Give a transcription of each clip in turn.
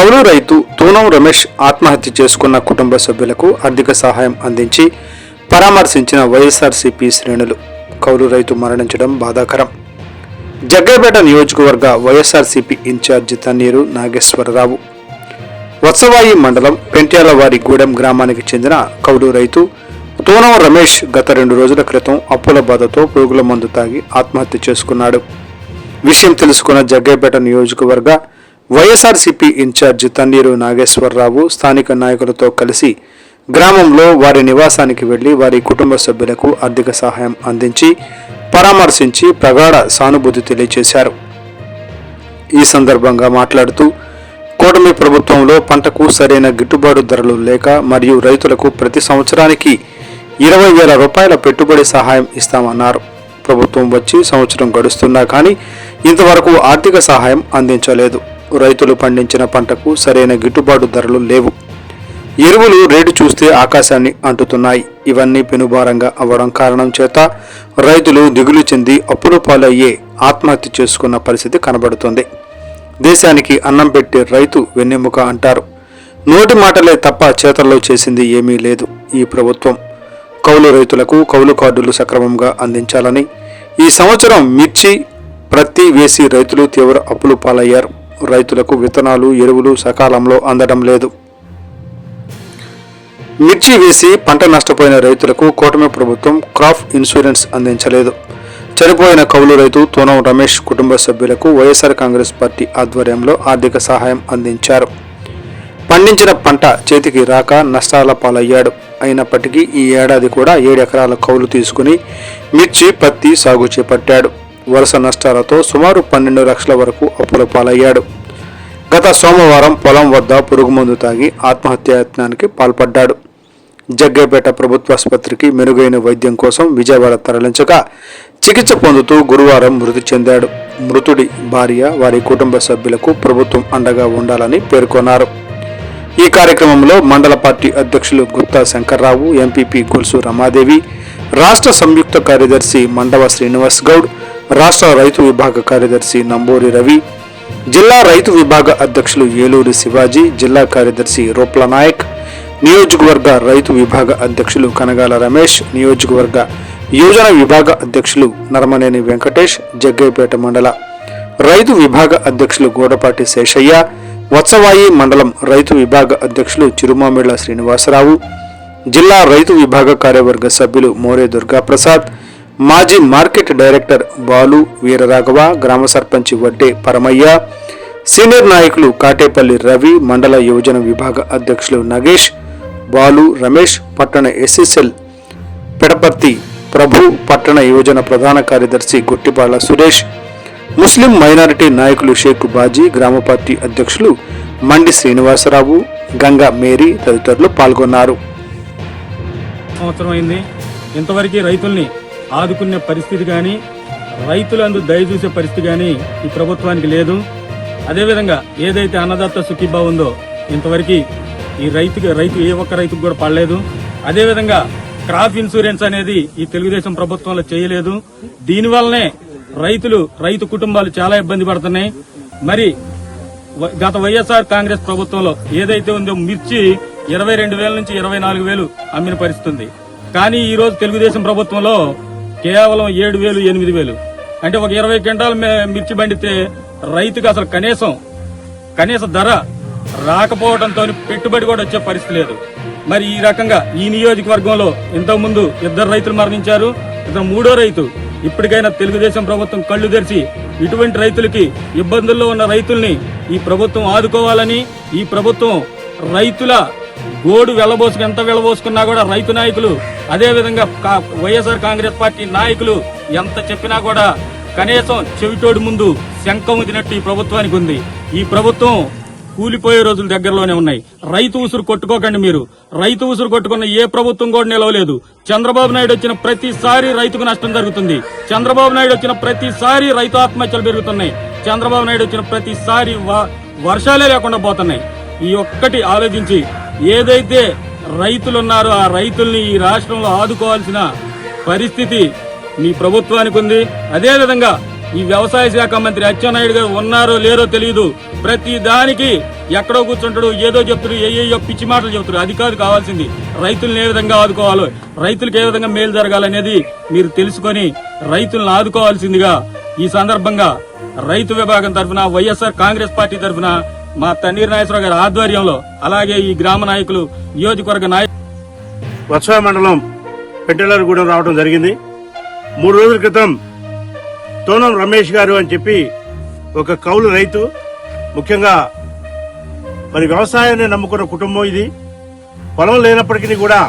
కౌలు రైతు తూనం రమేష్ ఆత్మహత్య చేసుకున్న కుటుంబ సభ్యులకు ఆర్థిక సహాయం అందించి పరామర్శించిన వైఎస్ఆర్సీపీ శ్రేణులు కౌలు రైతు మరణించడం బాధాకరం. జగ్గైపేట నియోజకవర్గ వైఎస్ఆర్సీపీ ఇన్ఛార్జి తన్నీరు నాగేశ్వరరావు. వత్సవాయి మండలం పెంట్యాలవారి గూడెం గ్రామానికి చెందిన కౌలు రైతు తూనం రమేష్ గత రెండు రోజుల క్రితం అప్పుల బాధతో పురుగుల మందు తాగి ఆత్మహత్య చేసుకున్నాడు. విషయం తెలుసుకున్న జగ్గైపేట నియోజకవర్గ వైఎస్ఆర్సీపీ ఇన్ఛార్జి తన్నీరు నాగేశ్వరరావు స్థానిక నాయకులతో కలిసి గ్రామంలో వారి నివాసానికి వెళ్ళి వారి కుటుంబ సభ్యులకు ఆర్థిక సహాయం అందించి పరామర్శించి ప్రగాఢ సానుభూతి తెలియజేశారు ఈ సందర్భంగా మాట్లాడుతూ కూటమి ప్రభుత్వంలో పంటకు సరైన గిట్టుబాటు ధరలు లేక మరియు రైతులకు ప్రతి సంవత్సరానికి ఇరవై వేల రూపాయల పెట్టుబడి సహాయం ఇస్తామన్నారు. ప్రభుత్వం వచ్చి సంవత్సరం గడుస్తున్నా కానీ ఇంతవరకు ఆర్థిక సహాయం అందించలేదు. రైతులు పండించిన పంటకు సరైన గిట్టుబాటు ధరలు లేవు. ఎరువులు రేటు చూస్తే ఆకాశాన్ని అంటుతున్నాయి. ఇవన్నీ పెనుభారంగా అవ్వడం కారణం చేత రైతులు దిగులు చెంది అప్పుల పాలయ్యే ఆత్మహత్య చేసుకున్న పరిస్థితి కనబడుతుంది. దేశానికి అన్నం పెట్టే రైతు వెన్నెముక అంటారు. నోటి మాటలే తప్ప చేతల్లో చేసింది ఏమీ లేదు ఈ ప్రభుత్వం. కౌలు రైతులకు కౌలు కార్డులు సక్రమంగా అందించాలని. ఈ సంవత్సరం మిర్చి ప్రతి వేసి రైతులు తీవ్ర అప్పులు పాలయ్యారు. రైతులకు విత్తనాలు ఎరువులు సకాలంలో అందడం లేదు. మిర్చి వేసి పంట నష్టపోయిన రైతులకు కూటమి ప్రభుత్వం క్రాప్ ఇన్సూరెన్స్ అందించలేదు. చనిపోయిన కౌలు రైతు తోనం రమేష్ కుటుంబ సభ్యులకు వైఎస్ఆర్ కాంగ్రెస్ పార్టీ ఆధ్వర్యంలో ఆర్థిక సహాయం అందించారు. పండించిన పంట చేతికి రాక నష్టాల పాలయ్యాడు. అయినప్పటికీ ఈ ఏడాది కూడా ఏడు ఎకరాల కౌలు తీసుకుని మిర్చి పత్తి సాగు చేపట్టాడు. వరుస నష్టాలతో సుమారు పన్నెండు లక్షల వరకు అప్పుల పాలయ్యాడు. గత సోమవారం పొలం వద్ద పురుగుమందు తాగి ఆత్మహత్యాయత్నానికి పాల్పడ్డాడు. జగ్గేపేట ప్రభుత్వాసుపత్రికి మెరుగైన వైద్యం కోసం విజయవాడ తరలించగా చికిత్స పొందుతూ గురువారం మృతి చెందాడు. మృతుడి భార్య వారి కుటుంబ సభ్యులకు ప్రభుత్వం అండగా ఉండాలని పేర్కొన్నారు. ఈ కార్యక్రమంలో మండల పార్టీ అధ్యక్షులు గుప్తా శంకర్రావు ఎంపీపీ గొలుసు రమాదేవి రాష్ట్ర సంయుక్త కార్యదర్శి మండవ శ్రీనివాస్ గౌడ్ రాష్ట్ర రైతు విభాగ కార్యదర్శి నంబూరి రవి జిల్లా రైతు విభాగ అధ్యక్షులు ఏలూరి శివాజీ జిల్లా కార్యదర్శి రోప్ల నాయక్ నియోజకవర్గ రైతు విభాగ అధ్యక్షులు కనగాల రమేష్ నియోజకవర్గ యోజన విభాగ అధ్యక్షులు నరమనేని వెంకటేష్ జగ్గైపేట మండల రైతు విభాగ అధ్యక్షులు గోడపాటి శేషయ్య వత్సవాయి మండలం రైతు విభాగ అధ్యక్షులు చిరుమామిళ్ళ శ్రీనివాసరావు జిల్లా రైతు విభాగ కార్యవర్గ సభ్యులు మోరే దుర్గాప్రసాద్ మాజీ మార్కెట్ డైరెక్టర్ బాలు వీరరాఘవ గ్రామ సర్పంచ్ వడ్డే పరమయ్య సీనియర్ నాయకులు కాటేపల్లి రవి మండల యువజన విభాగ అధ్యక్షులు నగేష్ బాలు రమేష్ పట్టణ ఎస్ఎస్ఎల్ పెడపర్తి ప్రభు పట్టణ యువజన ప్రధాన కార్యదర్శి గొట్టిపాళ్ళ సురేష్ ముస్లిం మైనారిటీ నాయకులు షేక్ బాజీ గ్రామ పార్టీ అధ్యక్షులు మండి శ్రీనివాసరావు గంగా మేరీ తదితరులు పాల్గొన్నారు. సంవత్సరం అయింది. ఇంతవరకు రైతుల్ని ఆదుకునే పరిస్థితి కానీ రైతులందు దయచూసే పరిస్థితి కానీ ఈ ప్రభుత్వానికి లేదు. అదేవిధంగా ఏదైతే అన్నదాత సుఖీభావ ఉందో ఇంతవరకు ఈ రైతుకి రైతు ఏ ఒక్క రైతుకు కూడా పడలేదు. అదేవిధంగా క్రాప్ ఇన్సూరెన్స్ అనేది ఈ తెలుగుదేశం ప్రభుత్వంలో చేయలేదు. దీనివల్లనే రైతులు రైతు కుటుంబాలు చాలా ఇబ్బంది పడుతున్నాయి. మరి గత వైఎస్ఆర్ కాంగ్రెస్ ప్రభుత్వంలో ఏదైతే ఉందో మిర్చి ఇరవై రెండు వేల నుంచి ఇరవై నాలుగు వేలు అమ్మిన పరిస్థితుంది. కానీ ఈ రోజు తెలుగుదేశం ప్రభుత్వంలో కేవలం ఏడు వేలు ఎనిమిది వేలు. అంటే ఒక ఇరవై క్వింటాల్ మిర్చి పండితే రైతుకు అసలు కనీసం కనీస ధర రాకపోవడంతో పెట్టుబడి కూడా వచ్చే పరిస్థితి లేదు. మరి ఈ రకంగా ఈ నియోజకవర్గంలో ఇంతకుముందు ఇద్దరు రైతులు మరణించారు ఇద్దరు మూడో రైతు. ఇప్పటికైనా తెలుగుదేశం ప్రభుత్వం కళ్ళు తెరిచి ఇటువంటి రైతులకి ఇబ్బందుల్లో ఉన్న రైతుల్ని ఈ ప్రభుత్వం ఆదుకోవాలని ఈ ప్రభుత్వం రైతుల గోడు వెళ్ళబోసుకు ఎంత వెళ్ళబోసుకున్నా కూడా రైతు నాయకులు అదే విధంగా కా- వైఎస్ఆర్ కాంగ్రెస్ పార్టీ నాయకులు ఎంత చెప్పినా కూడా కనీసం చెవిటోడు ముందు శంఖం ఉదినట్టు ఈ ప్రభుత్వానికి ఉంది. ఈ ప్రభుత్వం కూలిపోయే రోజులు దగ్గరలోనే ఉన్నాయి. రైతు ఉసురు కొట్టుకోకండి మీరు. రైతు ఉసురు కొట్టుకున్న ఏ ప్రభుత్వం కూడా నిలవలేదు. చంద్రబాబు నాయుడు వచ్చిన ప్రతిసారి రైతుకు నష్టం జరుగుతుంది. చంద్రబాబు నాయుడు వచ్చిన ప్రతిసారి రైతు ఆత్మహత్యలు పెరుగుతున్నాయి. చంద్రబాబు నాయుడు వచ్చిన ప్రతిసారి వ- వర్షాలే లేకుండా పోతున్నాయి. ఈ ఒక్కటి ఆలోచించి ఏదైతే రైతులు ఉన్నారో ఆ రైతుల్ని ఈ రాష్ట్రంలో ఆదుకోవాల్సిన పరిస్థితి మీ ప్రభుత్వానికి ఉంది. అదేవిధంగా ఈ వ్యవసాయ శాఖ మంత్రి అచ్చెన్నాయుడు గారు ఉన్నారో లేరో తెలియదు. ప్రతి దానికి ఎక్కడో కూర్చుంటాడు ఏదో చెప్తాడు ఏయో పిచ్చి మాటలు చెప్తాడు. అది కాదు కావాల్సింది రైతులను ఏ విధంగా ఆదుకోవాలో రైతులకు ఏ విధంగా మేలు జరగాలనేది మీరు తెలుసుకొని రైతులను ఆదుకోవాల్సిందిగా ఈ సందర్భంగా రైతు విభాగం తరఫున వైఎస్ఆర్ కాంగ్రెస్ పార్టీ తరఫున మా తన్నీర్ నాగేశ్వరరావు గారి ఆధ్వర్యంలో అలాగే ఈ గ్రామ నాయకులు నియోజకవర్గ నాయకులు వత్సవ మండలం పెట్టెలగూడెం రావడం జరిగింది. మూడు రోజుల క్రితం తోనం రమేష్ గారు అని చెప్పి ఒక కౌలు రైతు ముఖ్యంగా మరి వ్యవసాయాన్ని నమ్ముకున్న కుటుంబం ఇది. పొలం లేనప్పటికీ కూడా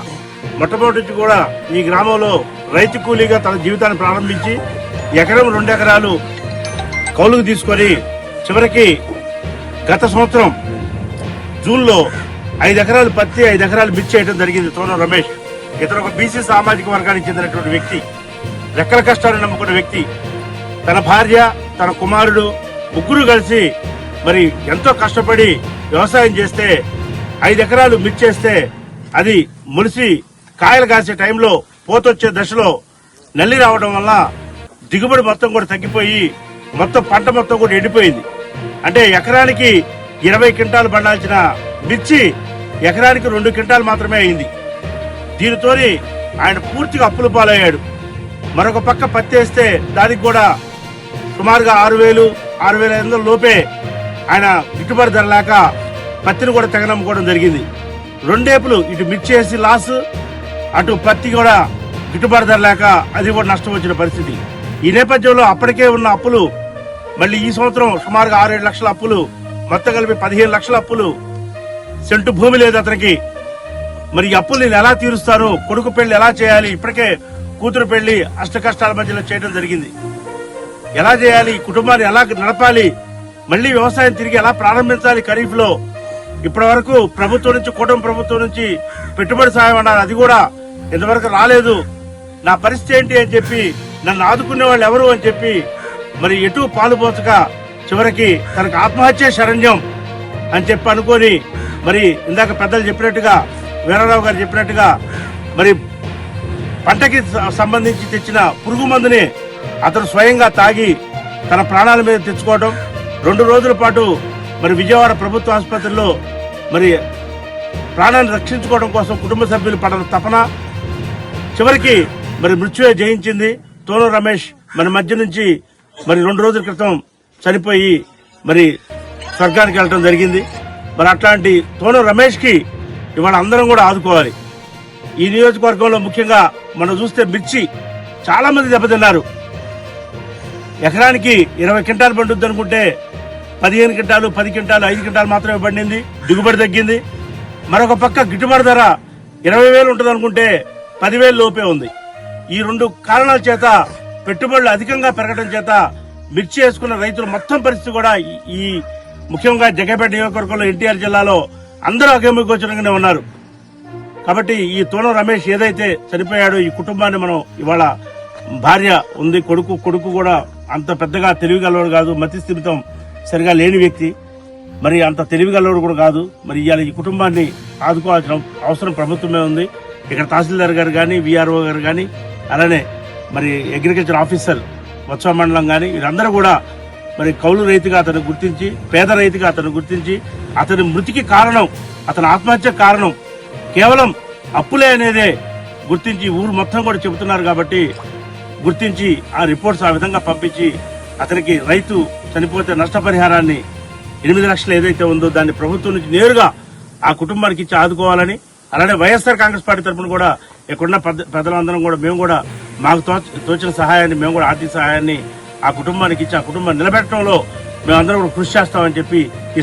మొట్టమొదటి కూడా ఈ గ్రామంలో రైతు కూలీగా తన జీవితాన్ని ప్రారంభించి ఎకరం రెండు ఎకరాలు కౌలుకు తీసుకొని చివరికి గత సంవత్సరం జూన్లో ఐదు ఎకరాలు పత్తి ఐదు ఎకరాలు మిర్చి చేయడం జరిగింది. తోన రమేష్. ఇతను ఒక బీసీ సామాజిక వర్గానికి చెందినటువంటి వ్యక్తి. రెక్కల కష్టాలు నమ్ముకున్న వ్యక్తి. తన భార్య తన కుమారుడు ముగ్గురు కలిసి మరి ఎంతో కష్టపడి వ్యవసాయం చేస్తే ఐదు ఎకరాలు మిర్చేస్తే అది మునిసి కాయలు కాసే టైంలో పోతొచ్చే దశలో నల్లి రావడం వల్ల దిగుబడి మొత్తం కూడా తగ్గిపోయి మొత్తం పంట మొత్తం కూడా ఎండిపోయింది. అంటే ఎకరానికి ఇరవై క్వింటాలు పండాల్సిన మిర్చి ఎకరానికి రెండు క్వింటాలు మాత్రమే అయింది. దీనితోని ఆయన పూర్తిగా అప్పుల పాలయ్యాడు. మరొక పక్క పత్తి వేస్తే దానికి కూడా సుమారుగా ఆరు వేలు ఆరు వేల ఐదు వందల లోపే ఆయన గిట్టుబాటు ధర లేక పత్తిని కూడా తెగనమ్ముకోవడం జరిగింది. రెండేపులు ఇటు మిర్చి వేసి లాస్ అటు పత్తి కూడా గిట్టుబాటు ధర లేక అది కూడా నష్టం వచ్చిన పరిస్థితి. ఈ నేపథ్యంలో అప్పటికే ఉన్న అప్పులు మళ్ళీ ఈ సంవత్సరం సుమారుగా ఆరేడు లక్షల అప్పులు మొత్తం కలిపి పదిహేను లక్షల అప్పులు. సెంటు భూమి లేదు అతనికి. మరి ఈ అప్పులు నేను ఎలా తీరుస్తాను కొడుకు పెళ్ళి ఎలా చేయాలి? ఇప్పటికే కూతురు పెళ్ళి అష్ట కష్టాల మధ్యలో చేయడం జరిగింది. ఎలా చేయాలి? కుటుంబాన్ని ఎలా నడపాలి? మళ్ళీ వ్యవసాయం తిరిగి ఎలా ప్రారంభించాలి ఖరీఫ్లో ఇప్పటి వరకు ప్రభుత్వం నుంచి కూటమి ప్రభుత్వం నుంచి పెట్టుబడి సాయం అన్నారు. అది కూడా ఇంతవరకు రాలేదు. నా పరిస్థితి ఏంటి అని చెప్పి నన్ను ఆదుకునే వాళ్ళు ఎవరు అని చెప్పి మరి ఎటు పాలు పోచక చివరికి తనకు ఆత్మహత్య శరణ్యం అని చెప్పి అనుకొని మరి ఇందాక పెద్దలు చెప్పినట్టుగా వీరారావు గారు చెప్పినట్టుగా మరి పంటకి సంబంధించి తెచ్చిన పురుగు మందుని అతను స్వయంగా తాగి తన ప్రాణాల మీద తెచ్చుకోవడం రెండు రోజుల పాటు మరి విజయవాడ ప్రభుత్వ ఆసుపత్రిలో మరి ప్రాణాన్ని రక్షించుకోవడం కోసం కుటుంబ సభ్యులు పడిన తపన చివరికి మరి మృత్యువే జయించింది. తోను రమేష్ మన మధ్య నుంచి మరి రెండు రోజుల క్రితం చనిపోయి మరి స్వర్గానికి వెళ్ళటం జరిగింది. మరి అట్లాంటి తోను రమేష్కి ఇవాళ అందరం కూడా ఆదుకోవాలి. ఈ నియోజకవర్గంలో ముఖ్యంగా మనం చూస్తే మిర్చి చాలా మంది దెబ్బతిన్నారు. ఎకరానికి ఇరవై క్వింటాలు పండుద్ది అనుకుంటే పదిహేను క్వింటాలు పది క్వింటాలు ఐదు క్వింటాలు మాత్రమే పండింది. దిగుబడి తగ్గింది. మరొక పక్క గిట్టుబాటు ధర ఇరవై వేలు ఉంటుంది అనుకుంటే పదివేలు లోపే ఉంది. ఈ రెండు కారణాల చేత పెట్టుబడులు అధికంగా పెరగడం చేత మిర్చి వేసుకున్న రైతులు మొత్తం పరిస్థితి కూడా ఈ- ముఖ్యంగా జగపేట నియోజకవర్గంలో ఎన్టీఆర్ జిల్లాలో అందరూ అగమ్యగోచరంగానే ఉన్నారు. కాబట్టి ఈ తోనం రమేష్ ఏదైతే చనిపోయాడో ఈ కుటుంబాన్ని మనం ఇవాళ భార్య ఉంది కొడుకు కొడుకు కూడా అంత పెద్దగా తెలివిగలవాడు కాదు మతి స్థిమితం సరిగా లేని వ్యక్తి. మరి అంత తెలివిగలవాడు కూడా కాదు. మరి ఇవాళ ఈ కుటుంబాన్ని ఆదుకోవాల్సిన అవసరం ప్రభుత్వమే ఉంది. ఇక్కడ తహసీల్దార్ గారు కానీ విఆర్ఓ గారు కానీ అలానే మరి అగ్రికల్చర్ ఆఫీసర్ ఉత్సవ మండలం కానీ వీరందరూ కూడా మరి కౌలు రైతుగా అతను గుర్తించి పేద రైతుగా అతను గుర్తించి అతని మృతికి కారణం అతని ఆత్మహత్య కారణం కేవలం అప్పులే అనేదే గుర్తించి ఊరు మొత్తం కూడా చెబుతున్నారు కాబట్టి గుర్తించి ఆ రిపోర్ట్స్ ఆ విధంగా పంపించి అతనికి రైతు చనిపోతే నష్టపరిహారాన్ని ఎనిమిది లక్షలు ఏదైతే ఉందో దాన్ని ప్రభుత్వం నుంచి నేరుగా ఆ కుటుంబానికి ఇచ్చి ఆదుకోవాలని అలానే వైఎస్ఆర్ కాంగ్రెస్ పార్టీ తరఫున కూడా ఇక్కడున్న పెద్ద పెద్దలందరం కూడా మేము కూడా మాకు తోచ- తోచిన సహాయాన్ని మేము కూడా ఆర్థిక సహాయాన్ని ఆ కుటుంబానికి ఇచ్చి ఆ కుటుంబాన్ని నిలబెట్టడంలో మేమందరం కూడా కృషి చేస్తామని చెప్పి